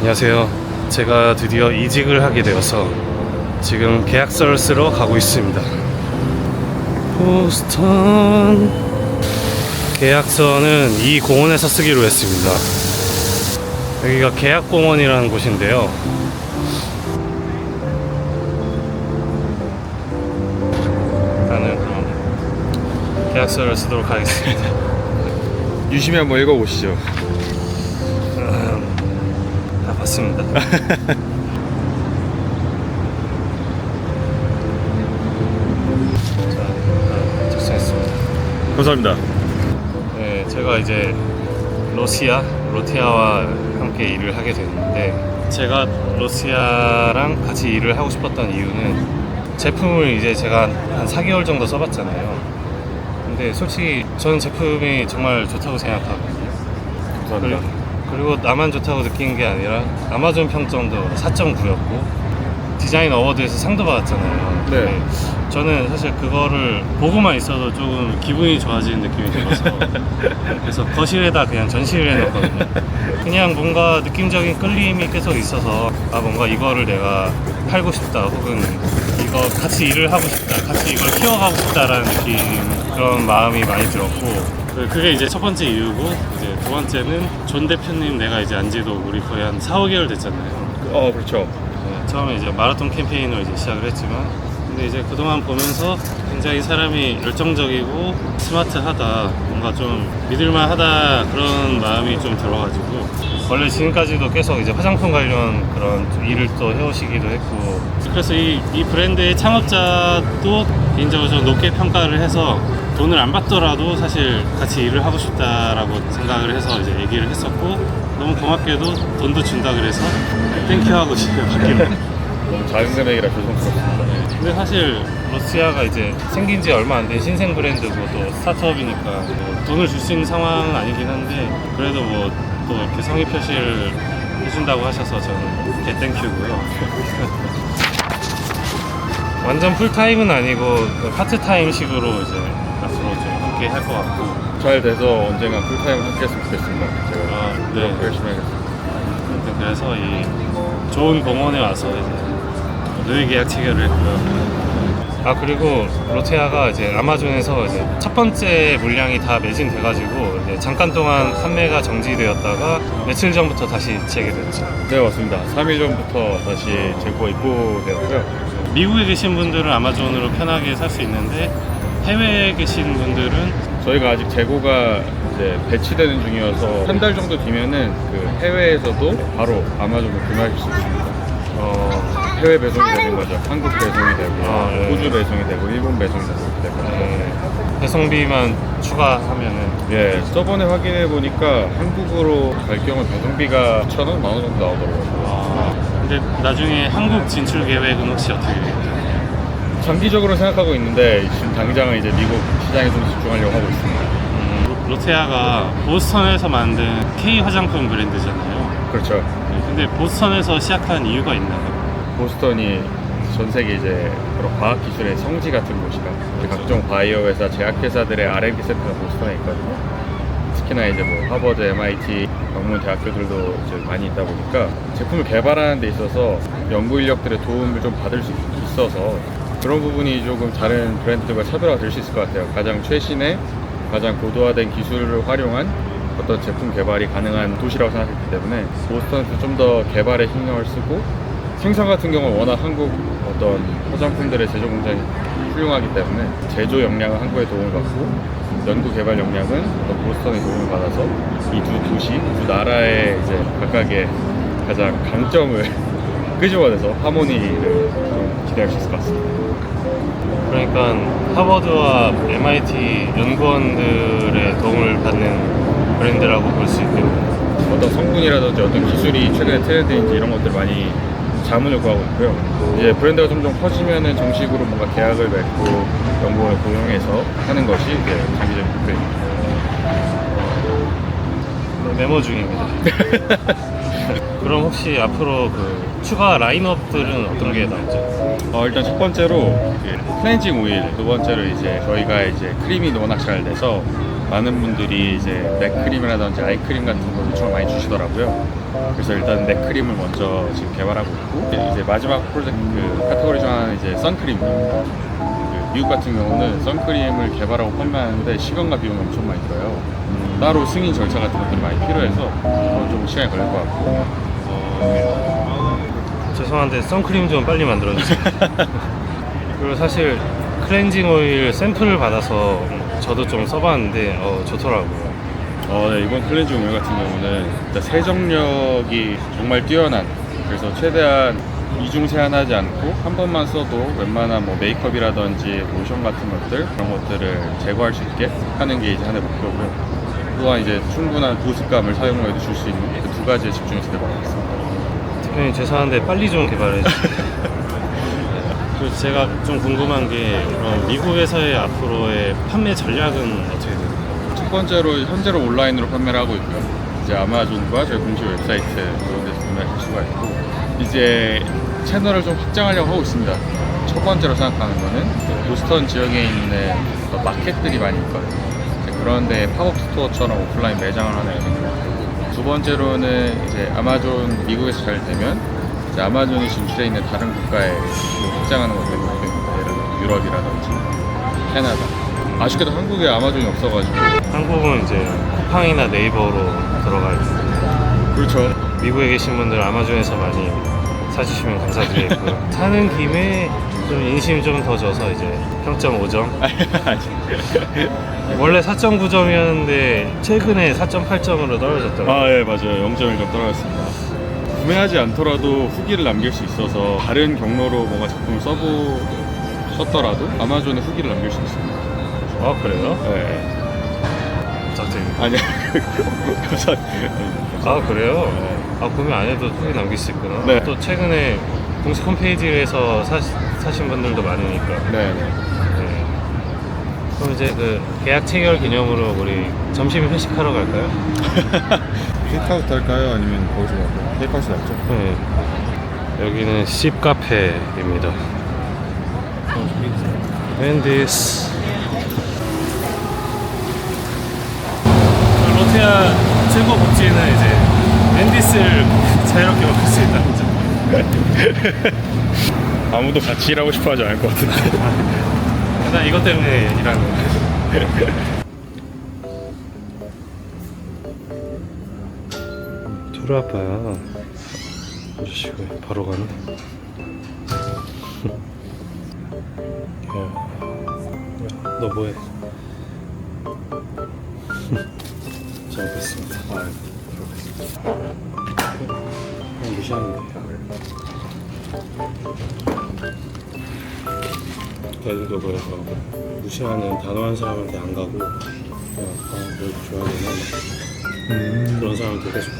안녕하세요. 제가 드디어 이직을 하게 되어서 지금 계약서를 쓰러 가고 있습니다. 보스턴 계약서는 이 공원에서 쓰기로 했습니다. 여기가 계약공원이라는 곳인데요. 일단은 그럼 계약서를 쓰도록 하겠습니다. 유심히 한번 읽어보시죠. 음, 다 봤습니다. 자, 아, 작성했습니다. 감사합니다. 네, 제가 이제 러시아, 로티아와 함께 일을 하게 됐는데 제가 러시아랑 같이 일을 하고 싶었던 이유는 제품을 이제 제가 한 4개월 정도 써봤잖아요. 근데 솔직히 저는 제품이 정말 좋다고 생각하거든요. 감사합니다. 그리고 나만 좋다고 느낀 게 아니라 아마존 평점도 4.9였고 디자인 어워드에서 상도 받았잖아요. 네. 근데 저는 사실 그거를 보고만 있어도 조금 기분이 좋아지는 느낌이 들어서 그래서 거실에다 그냥 전시를 해놨거든요. 그냥 뭔가 느낌적인 끌림이 계속 있어서 아 뭔가 이거를 내가 팔고 싶다 혹은 이거 같이 일을 하고 싶다 같이 이걸 키워가고 싶다라는 느낌 그런 마음이 많이 들었고 그- 그게 이제 첫 번째 이유고 이제 두 번째는 존 대표님 내가 이제 안지도 우리 거의 한 4, 5개월 됐잖아요. 어, 그렇죠. 네, 처음에 이제 마라톤 캠페인으로 이제 시작을 했지만 근데 이제 그동안 보면서 굉장히 사람이 열정적이고 스마트하다. 뭔가 좀 믿을만하다. 그런 마음이 좀 들어가지고. 원래 지금까지도 계속 이제 화장품 관련 그런 좀 일을 또 해오시기도 했고. 그래서 이, 이 브랜드의 창업자도 개인적으로 좀 높게 평가를 해서 돈을 안 받더라도 사실 같이 일을 하고 싶다라고 생각을 해서 이제 얘기를 했었고 너무 고맙게도 돈도 준다 그래서 땡큐 하고 집에 받기로. 너무 작은 금액이라 죄송스럽습니다. 근데 사실 러시아가 이제 생긴 지 얼마 안 된 신생 브랜드고 또 스타트업이니까 뭐 돈을 줄 수 있는 상황은 아니긴 한데 그래도 뭐 또 이렇게 성의 표시를 해준다고 하셔서 저는 개 땡큐고요. 완전 풀타임은 아니고 그 파트타임식으로 이제 앞으로 좀 함께 할 것 같고 잘 돼서 언젠가 풀타임 함께 했으면 좋겠습니다. 제가 아, 네. 열심히 하겠습니다. 아무튼 그래서 이 좋은 공원에 와서 이제 노예 계약 체결을 했고요. 아 그리고 로테아가 이제 아마존에서 이제 첫 번째 물량이 다 매진돼가지고 이제 잠깐 동안 판매가 정지되었다가 며칠 전부터 다시 재개됐죠. 네, 맞습니다. 3일 전부터 다시 재고가 입고되었고요. 미국에 계신 분들은 아마존으로 편하게 살 수 있는데 해외에 계신 분들은 저희가 아직 재고가 이제 배치되는 중이어서 한 달 정도 뒤면은 그 해외에서도 바로 아마존으로 구매하실 수 있습니다. 어, 해외 배송이 되는 거죠. 한국 배송이 되고, 아, 네. 호주 배송이 되고, 일본 배송이 되고. 네, 배송비만 추가하면은 예, 저번에 확인해 보니까 한국으로 갈 경우 배송비가 천 원, 만원 정도 나오더라고요. 아, 근데 나중에 한국 진출 계획은 혹시 어떻게 돼요? 장기적으로 생각하고 있는데 지금 당장은 이제 미국 시장에 좀 집중하려고 하고 있습니다. 음, 로테아가 보스턴에서 만든 K 화장품 브랜드잖아요. 그렇죠. 네, 근데 보스턴에서 시작한 이유가 있나요? 보스턴이 전 세계 이제 그런 과학 기술의 성지 같은 곳이라 이제 각종 바이오 회사, 제약 회사들의 R&D 센터가 보스턴에 있거든요. 특히나 이제 뭐 하버드, MIT, 명문 대학교들도 이제 많이 있다 보니까 제품을 개발하는 데 있어서 연구 인력들의 도움을 좀 받을 수 있어서 그런 부분이 조금 다른 브랜드들과 차별화가 될 수 있을 것 같아요. 가장 최신의 가장 고도화된 기술을 활용한 어떤 제품 개발이 가능한 도시라고 생각했기 때문에 보스턴에서 좀 더 개발에 신경을 쓰고 생산 같은 경우는 워낙 한국 어떤 화장품들의 제조 공장이 훌륭하기 때문에 제조 역량은 한국의 도움을 받고 연구 개발 역량은 어떤 보스턴의 도움을 받아서 이 두 도시, 두 나라의 이제 각각의 가장 강점을 끄집어내서 하모니를 좀 기대할 수 있을 것 같습니다. 그러니까 하버드와 MIT 연구원들의 도움을 받는 브랜드라고 볼 수 있겠네요. 어떤 성분이라든지 어떤 기술이 최근에 트렌드인지 이런 것들 많이 자문을 구하고 있고요. 이제 브랜드가 점점 커지면은 정식으로 뭔가 계약을 맺고 연구원을 고용해서 하는 것이 이제 장기적인 목표입니다. 네, 메모 중입니다. 그럼 혹시 앞으로 그 추가 라인업들은 어떤 게 나오죠? 어, 일단 첫 번째로 이제 클렌징 오일, 두 번째로 이제 저희가 이제 크림이 워낙 잘 돼서 많은 분들이 이제 맥크림이라든지 아이크림 같은 걸로 요청을 많이 주시더라고요. 그래서 일단 넥 크림을 먼저 지금 개발하고 있고 이제 마지막 프로젝트 그 카테고리 중 하나는 이제 선크림입니다. 그 미국 같은 경우는 선크림을 개발하고 판매하는데 시간과 비용이 엄청 많이 들어요. 따로 승인 절차 같은 것들이 많이 필요해서 좀 시간이 걸릴 것 같고 어, 죄송한데 선크림 좀 빨리 만들어 주세요. 그리고 사실 클렌징 오일 샘플을 받아서 저도 좀 써봤는데 어, 좋더라고요. 어, 네, 이번 클렌징 오일 같은 경우는 일단 세정력이 정말 뛰어난 그래서 최대한 이중 세안하지 않고 한 번만 써도 웬만한 뭐 메이크업이라든지 로션 같은 것들 그런 것들을 제거할 수 있게 하는 게 이제 하나의 목표고요. 또한 이제 충분한 보습감을 사용해도 줄 수 있는 그 두 가지에 집중해서 개발하겠습니다. 대표님 죄송한데 빨리 좀 개발해 주세요. 그리고 제가 좀 궁금한 게 그럼 미국에서의 앞으로의 판매 전략은 어떻게 돼요? 첫 번째로 현재로 온라인으로 판매를 하고 있고요. 이제 아마존과 저희 공식 웹사이트 그런 데서 구매하실 수가 있고 이제 채널을 좀 확장하려고 하고 있습니다. 첫 번째로 생각하는 거는 그 보스턴 지역에 있는 마켓들이 많이 있거든요. 그런데 팝업 스토어처럼 오프라인 매장을 하나 거고 두 번째로는 이제 아마존 미국에서 잘 되면 이제 아마존이 진출해 있는 다른 국가에 확장하는 것들이 목표입니다. 예를 들어 유럽이라든지 캐나다. 아쉽게도 한국에 아마존이 없어가지고 한국은 이제 쿠팡이나 네이버로 들어가 있고 그렇죠. 미국에 계신 분들 아마존에서 많이 사주시면 감사드리고요. 사는 김에 좀 인심이 좀더 줘서 이제 평점 5점. 원래 4.9점이었는데 최근에 4.8점으로 떨어졌더라고요. 아, 예, 맞아요. 0.1점 떨어졌습니다. 구매하지 않더라도 후기를 남길 수 있어서 다른 경로로 뭔가 제품을 써보셨더라도 아마존에 후기를 남길 수 있습니다. 아 그래요? 네. 부탁드립니다. 아니야. 감사. 아 그래요? 아 구매 안 해도 후기 남길 수 있구나. 네. 또 최근에 공식 홈페이지에서 사, 사신 분들도 많으니까. 네. 네. 네. 그럼 이제 그 계약 체결 기념으로 우리 점심 회식하러 갈까요? 테이크아웃 할까요? 아니면 거기서 할까요? 테이크아웃이 낫죠? 네. 여기는 씹 카페입니다. 앤디스. 로테아 최고 복지는 이제 앤디스를 자유롭게 먹을 수 있다는 점. 아무도 같이 일하고 싶어 하지 않을 것 같은데. 난 이것 때문에 일하는. 토르 아빠야. 아저씨가 바로 가네. 야, 야, 너 뭐해? 잘 뵙겠습니다. 아, 그냥 무시하면 돼요. 애들도 그래서 무시하는 단호한 사람한테 안 가고 그냥 아, 뭘 줘야 되나 그런 사람 되게 좋아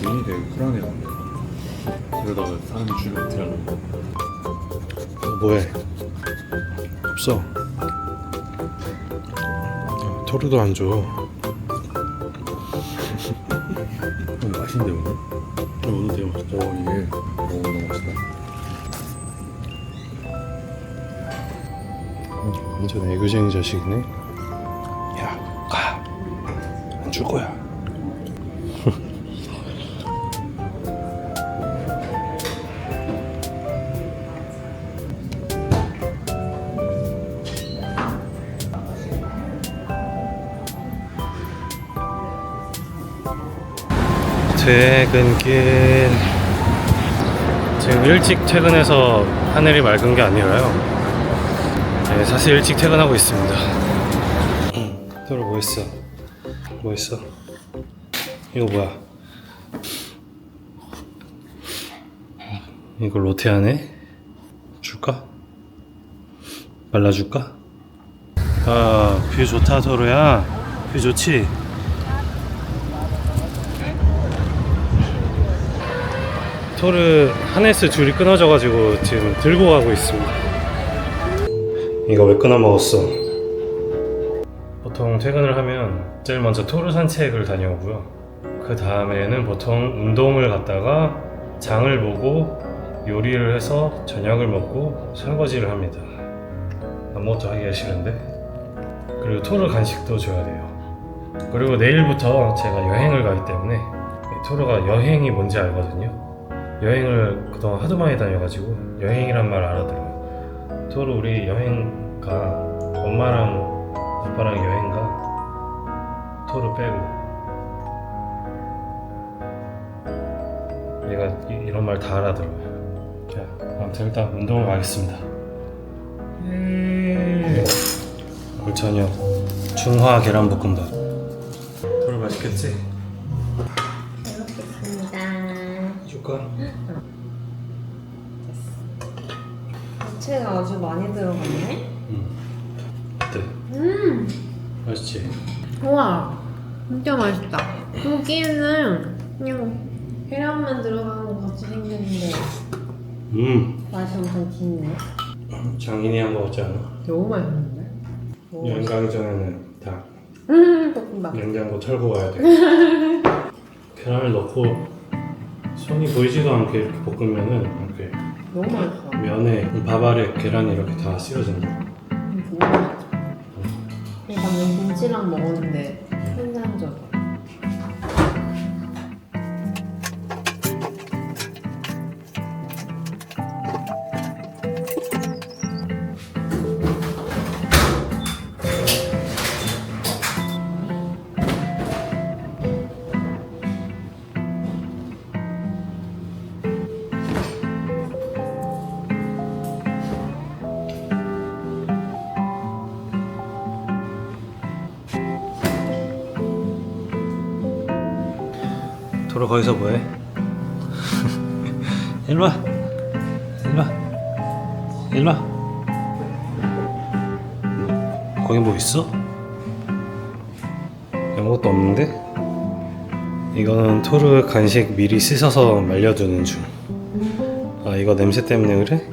주인이 되게 근데 그러다가 사람이 어떻게 하는 거너 뭐해? 없어 야, 토르도 안 줘. 좀 맛있는데 오늘? 오늘 되게 맛있다. 오 이게 오 너무 맛있다 완전 애교쟁이 자식이네. 야, 가. 안 줄 거야. 퇴근길. 지금 일찍 퇴근해서 하늘이 맑은 게 아니라요. 네, 사실 일찍 퇴근하고 있습니다. 토로 뭐 있어? 뭐 있어? 이거 뭐야? 이거 로테하네? 줄까? 말라줄까? 아, 뷰 좋다, 토로야. 뷰 좋지? 토르 하네스 줄이 끊어져가지고 지금 들고 가고 있습니다. 이거 왜 끊어 먹었어? 보통 퇴근을 하면 제일 먼저 토르 산책을 다녀오고요. 그 다음에는 보통 운동을 갔다가 장을 보고 요리를 해서 저녁을 먹고 설거지를 합니다. 아무것도 하기가 싫은데. 그리고 토르 간식도 줘야 돼요. 그리고 내일부터 제가 여행을 가기 때문에 이 토르가 여행이 뭔지 알거든요. 여행을 그동안 하도 많이 다녀가지고 여행이란 말 알아들어요. 토르 우리 여행 가. 엄마랑 아빠랑 여행 가. 토르 빼고. 얘가 이- 이런 말 다 알아들어요. 자, 아무튼 일단 운동을 가겠습니다. 예. 오늘 저녁 중화 계란볶음밥. 토르 맛있겠지? 잘 줄까? 야채가 아주 많이 들어갔네. 응. 어때? 음, 맛있지? 우와, 진짜 맛있다. 고기는 그냥 계란만 들어간 것 같이 생겼는데 음. 맛이 엄청 깊네. 장인이 한 거 같지 않아? 너무 맛있는데? 너무 여행. 가기 전에는 다 음, 볶음밥. 냉장고 털고 가야 돼. 계란을 넣고 손이 보이지도 않게 이렇게 볶으면은 이렇게 너무 맛있어. 면에 밥 아래 계란이 이렇게 다 씌워진다. 음, 너무 맛있어. 이거 방금 김치랑 먹었는데 거기서 뭐해? 일로와 일로와 일로와 거기 뭐 있어? 아무것도 없는데? 이거는 토르 간식 미리 씻어서 말려두는 중. 아 이거 냄새 때문에 그래?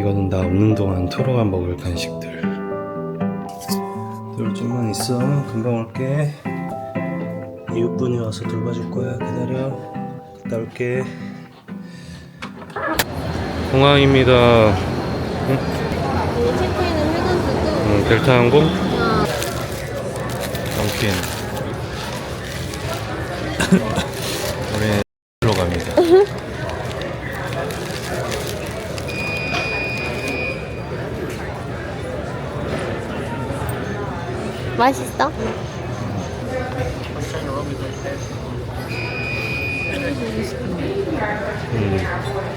이거는 나 없는 동안 토로가 먹을 간식들. 토로 좀만 있어. 금방 올게. 이웃분이 와서 돌봐줄 거야. 기다려. 갔다 올게. 공항입니다. 체크인은 해가지고 응, 델타 항공. 그냥 덤킨. 우리는 로 갑니다. 맛있어? 음.